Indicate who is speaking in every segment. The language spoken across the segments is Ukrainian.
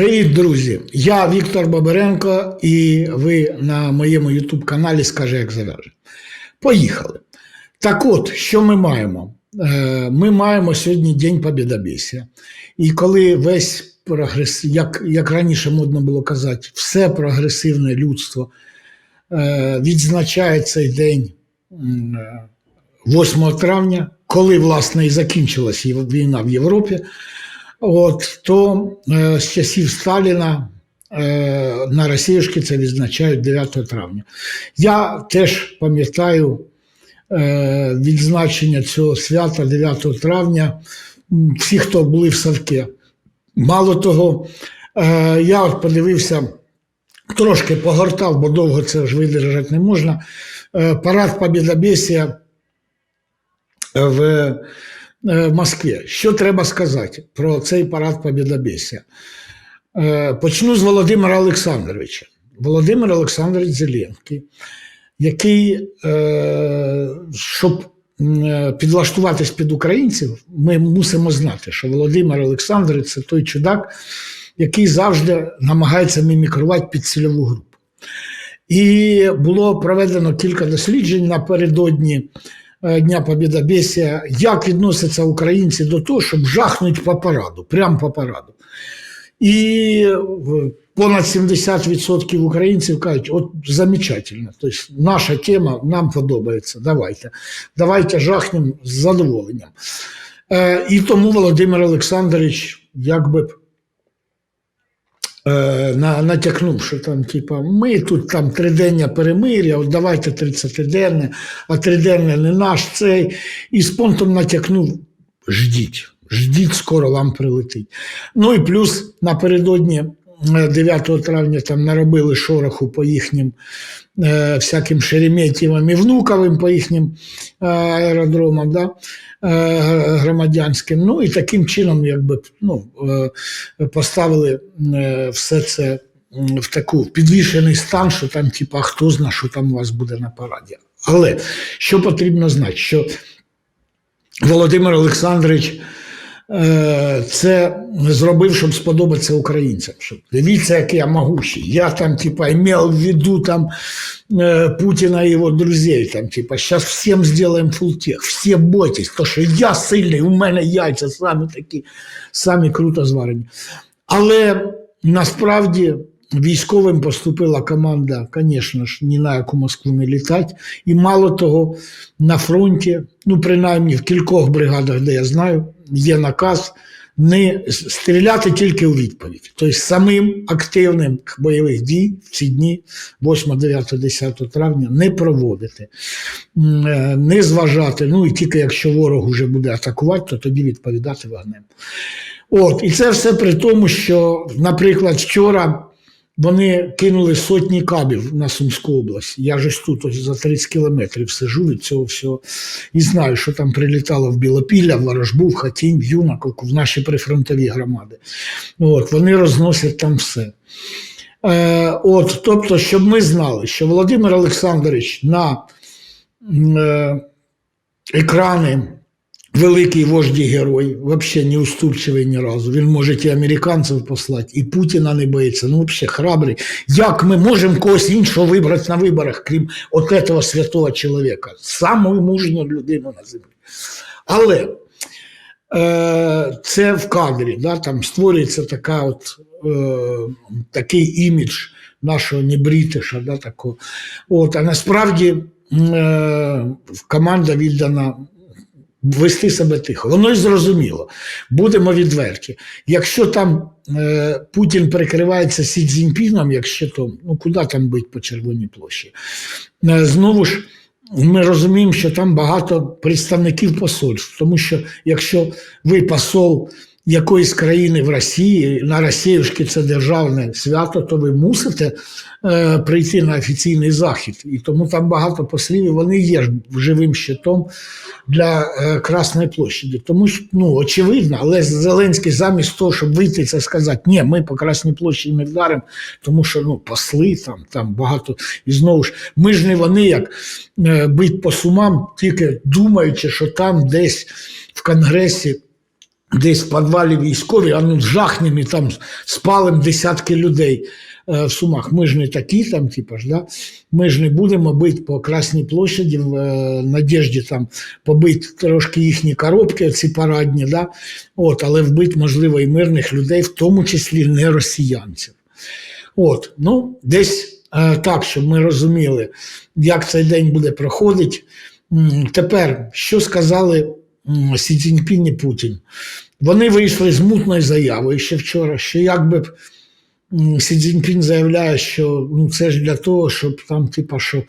Speaker 1: Привіт, друзі! Я Віктор Бабаренко, і ви на моєму YouTube каналі Скаже, як зав'яже. Поїхали. Так от, що ми маємо? Е, Ми маємо сьогодні День Побєдобєсія. І коли весь прогрес, як, як раніше модно було казати, все прогресивне людство е, відзначає цей день е, 8 травня, коли, власне, і закінчилась війна в Європі. От, то е, з часів Сталіна е, на Росіюшки це відзначають 9 травня. Я теж пам'ятаю е, відзначення цього свята 9 травня. Всі, хто були в Савке. Мало того, е, я от подивився, трошки погортав, бо довго це ж видержати не можна. Е, парад Побєдобєсія в е, Москві. Що треба сказати про цей парад Побєдобєсія? Е, Почну з Володимира Олександровича. Володимир Олександрович Зеленський, який, е, щоб підлаштуватись під українців, ми мусимо знати, що Володимир Олександрович це той чудак, який завжди намагається мімікрувати під цільову групу. І було проведено кілька досліджень напередодні Дня Побєдобєсія, як відносяться українці до того, щоб жахнуть по параду, прямо по параду. І понад 70% українців кажуть, от замечательно, тобто наша тема нам подобається, давайте. Давайте жахнемо з задоволенням. Е, і тому Володимир Олександрович якби е, на, натякнув, що там, типа, ми тут там тридення перемир'я, от давайте 30-денне, а триденне не наш цей. І з понтом натякнув: ждіть, ждіть, скоро вам прилетить. Ну і плюс напередодні. Е, 9 травня там наробили шороху по їхнім е, всяким Шереметьєвим і Внуковим, по їхнім е, аеродромам да, е, громадянським. Ну і таким чином, якби ну, е, поставили е, все це в таку підвішений стан, що там, типа, хто зна, що там у вас буде на параді. Але що потрібно знати, що Володимир Олександрович це зробив, щоб сподобатися українцям. Щоб дивіться, як я могущий. Я там, типа, мав в виду там е, Путіна і його друзей. Там, типа, зараз всім зробимо фултех, всі бойтесь, то що я сильний, у мене яйця самі такі, самі круто зварені. Але насправді військовим поступила команда, звісно ж, ні на яку Москву не літати. І мало того, на фронті, ну принаймні в кількох бригадах, де я знаю, є наказ не стріляти тільки у відповідь. Тобто самим активним бойових дій в ці дні, 8, 9, 10 травня, не проводити, е, не зважати. Ну і тільки якщо ворог вже буде атакувати, то тоді відповідати вогнем. От, і це все при тому, що, наприклад, вчора вони кинули сотні кабів на Сумську область. Я ж тут ось за 30 кілометрів сижу від цього всього і знаю, що там прилітало в Білопілля, в Ворожбу, в Хатінь, в Юнаковку, в наші прифронтові громади. От, вони розносять там все. Е, от, тобто, щоб ми знали, що Володимир Олександрович на е, екрани великий вождь і герой, взагалі не уступчивий ні разу. Він може і американців послати, і Путіна не боїться. Ну, взагалі храбрий. Як ми можемо когось іншого вибрати на виборах, крім от этого святого чоловіка? Саму мужню людину на землі. Але е, це в кадрі, да, там створюється така от, е, такий імідж нашого небритиша, да, такого. От, а насправді е, команда віддана вести себе тихо. Воно й зрозуміло. Будемо відверті. Якщо там е, Путін прикривається Сі Цзіньпіном, якщо то, ну куди там бить по Червоній площі? Е, знову ж. Ми розуміємо, що там багато представників посольств, тому що якщо ви посол якоїсь країни в Росії, на Росіюшки це державне свято, то ви мусите е, прийти на офіційний захід. І тому там багато послів, і вони є живим щитом для е, Красної площаді. Тому ну, очевидно, але Зеленський замість того, щоб вийти це сказати, ні, ми по Красній площі не вдаримо, тому що ну, посли там, там багато. І знову ж, ми ж не вони, як е, бить по сумам, тільки думаючи, що там десь в Конгресі десь в підвалі військові, а ну жахнем і там спалим десятки людей е, в Сумах. Ми ж не такі там, типу ж, да? ми ж не будемо бити по Красній площаді в е, надіжді там побити трошки їхні коробки, ці парадні, да? От, але вбити, можливо, і мирних людей, в тому числі не росіянців. От, ну, десь е, так, щоб ми розуміли, як цей день буде проходити. Тепер, що сказали Сі Цзіньпінь і Путін? Вони вийшли з мутною заявою ще вчора, що якби б Сі Цзіньпінь заявляє, що ну, це ж для того, щоб там, типа, що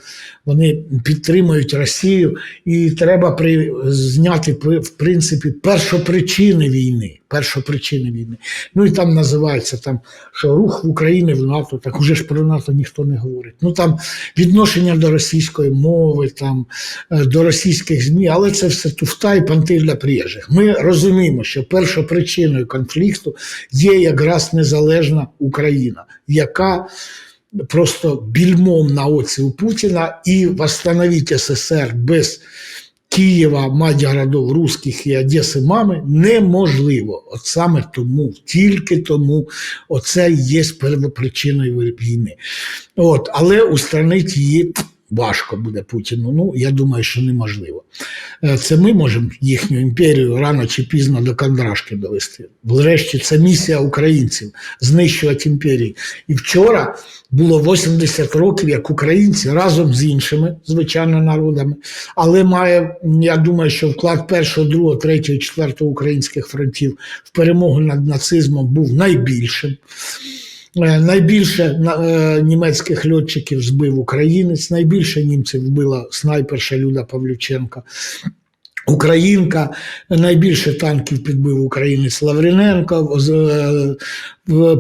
Speaker 1: вони підтримують Росію, і треба при, зняти в принципі першопричини війни. Першопричини війни. Ну і там називається там, що рух в Україні в НАТО, так уже ж про НАТО ніхто не говорить. Ну там відношення до російської мови, там е, до російських ЗМІ, але це все туфта і панти для приїжджих. Ми розуміємо, що першопричиною конфлікту є якраз незалежна Україна, яка просто більмом на оці у Путіна і восстановити СССР без Києва, мать городов русських і Одеси мами неможливо. От саме тому, тільки тому, оце є первопричиною війни. От, але устранити її важко буде Путіну. Ну, я думаю, що неможливо. Е, Це ми можемо їхню імперію рано чи пізно до кондрашки довести. Врешті, це місія українців знищувати імперії. І вчора було 80 років, як українці разом з іншими, звичайно, народами, але має, я думаю, що вклад першого, другого, третього, четвертого українських фронтів в перемогу над нацизмом був найбільшим. Е, Найбільше на- е, німецьких льотчиків збив українець, найбільше німців вбила снайперша Люда Павлюченка. Українка, найбільше танків підбив українець Лавриненко. З- е,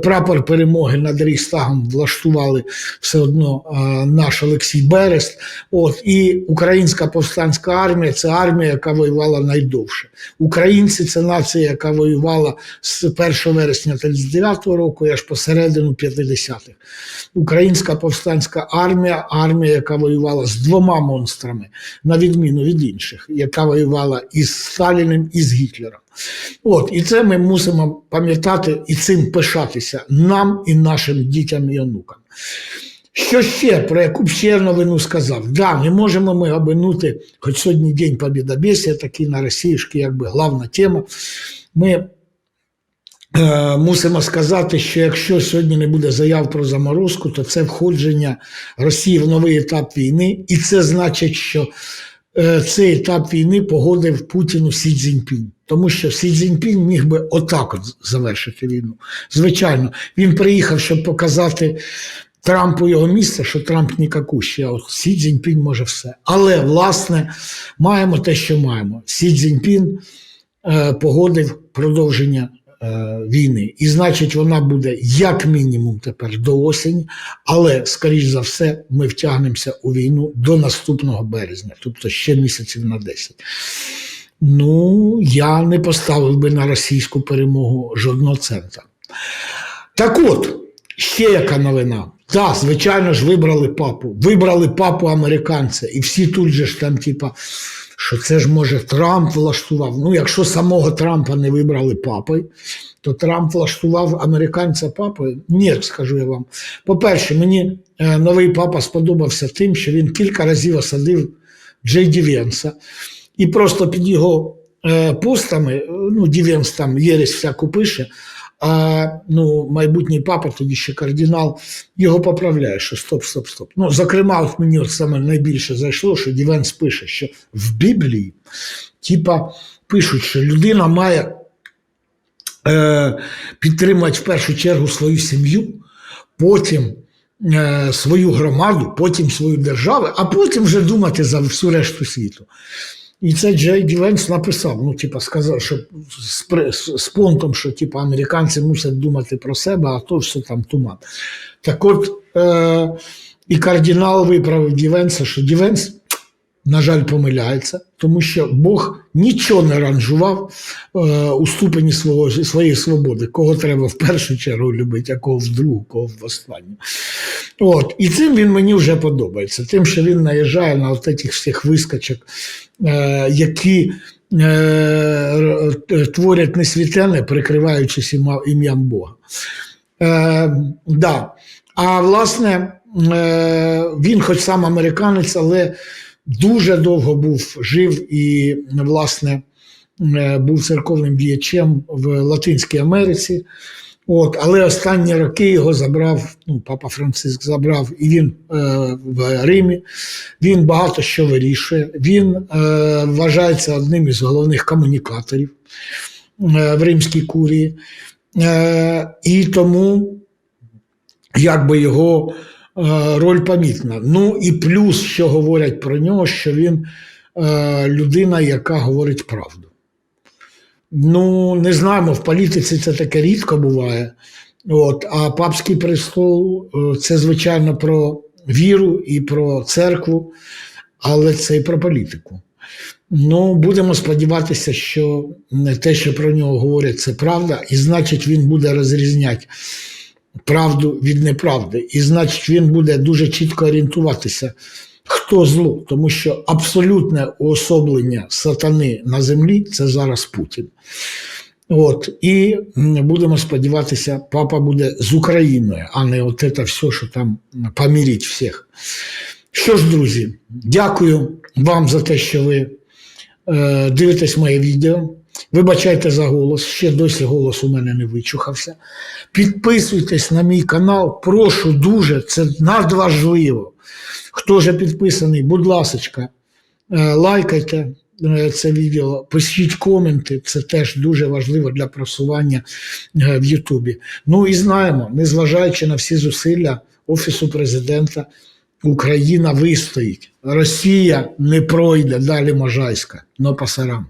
Speaker 1: Прапор перемоги над Рейхстагом влаштували все одно е, наш Олексій Берест. От, і Українська повстанська армія це армія, яка воювала найдовше. Українці це нація, яка воювала з 1 вересня 39-го року аж посередину 50-х. Українська повстанська армія, армія, яка воювала з двома монстрами, на відміну від інших, яка воювала із Сталіним і з Гітлером. От, і це ми мусимо пам'ятати і цим пишатися нам і нашим дітям і онукам. Що ще, про яку б ще новину сказав? Да, не можемо ми обминути, хоч сьогодні День Побєдобєсія, такий на Росіюшки, якби головна тема. Ми е, мусимо сказати, що якщо сьогодні не буде заяв про заморозку, то це входження Росії в новий етап війни, і це значить, що цей етап війни погодив Путіну Сі Цзіньпінь. Тому що Сі Цзіньпінь міг би отак от завершити війну. Звичайно, він приїхав, щоб показати Трампу його місце, що Трамп нікакущий, а от Сі Цзіньпінь може все. Але, власне, маємо те, що маємо. Сі Цзіньпін е, погодив продовження е, війни. І значить, вона буде як мінімум тепер до осені, але, скоріш за все, ми втягнемося у війну до наступного березня, тобто ще місяців на 10. Ну, я не поставив би на російську перемогу жодного цента. Так от, ще яка новина. Так, звичайно ж, вибрали папу. Вибрали папу американця. І всі тут же ж там, типа, що це ж може Трамп влаштував. Ну, якщо самого Трампа не вибрали папою, то Трамп влаштував американця папою? Ні, скажу я вам. По-перше, мені е, новий папа сподобався тим, що він кілька разів осадив Джей Ді Венса. І просто під його е, постами, ну, Ді Венс там єресь всяку пише, а ну, майбутній папа, тоді ще кардинал, його поправляє, що стоп, стоп, стоп. Ну, зокрема, от мені саме найбільше зайшло, що Дівенс пише, що в Біблії, типа, пишуть, що людина має е, підтримувати в першу чергу свою сім'ю, потім е, свою громаду, потім свою державу, а потім вже думати за всю решту світу. І це Джей Ді написав, ну, типа, сказав, що з, з, з понтом, що типа, американці мусять думати про себе, а то все там туман. Так от, е, і кардинал виправив Ді Венса, що Ді Венс, на жаль, помиляється, тому що Бог нічого не ранжував е, у ступені свого, своєї свободи, кого треба в першу чергу любити, а кого в другу, кого в останню. От. І цим він мені вже подобається. Тим, що він наїжджає на цих всіх вискочок, е, які е, творять несвітленне, прикриваючись ім'ям Бога. Е, да. А власне, е, він, хоч сам американець, але дуже довго був жив і, власне, е, був церковним діячем в Латинській Америці. От, але останні роки його забрав, ну, папа Франциск забрав, і він е, в Римі. Він багато що вирішує. Він е, вважається одним із головних комунікаторів е, в римській курії. Е, і тому якби його е, роль помітна. Ну і плюс, що говорять про нього, що він е, людина, яка говорить правду. Ну, не знаємо, в політиці це таке рідко буває. От, а папський престол е, це, звичайно, про віру і про церкву, але це і про політику. Ну, будемо сподіватися, що те, що про нього говорять, це правда, і значить, він буде розрізняти правду від неправди. І значить, він буде дуже чітко орієнтуватися, хто зло, тому що абсолютне уособлення сатани на землі це зараз Путін. От, і будемо сподіватися, папа буде з Україною, а не от це все, що там поміріть всіх. Що ж, друзі, дякую вам за те, що ви е, дивитесь моє відео. Вибачайте за голос, ще досі голос у мене не вичухався. Підписуйтесь на мій канал, прошу дуже, це надважливо. Вже підписаний, будь ласка, е, лайкайте е, це відео, пишіть коменти, це теж дуже важливо для просування е, в Ютубі. Ну і знаємо, незважаючи на всі зусилля Офісу президента, Україна вистоїть. Росія не пройде далі Можайська, но пасарам.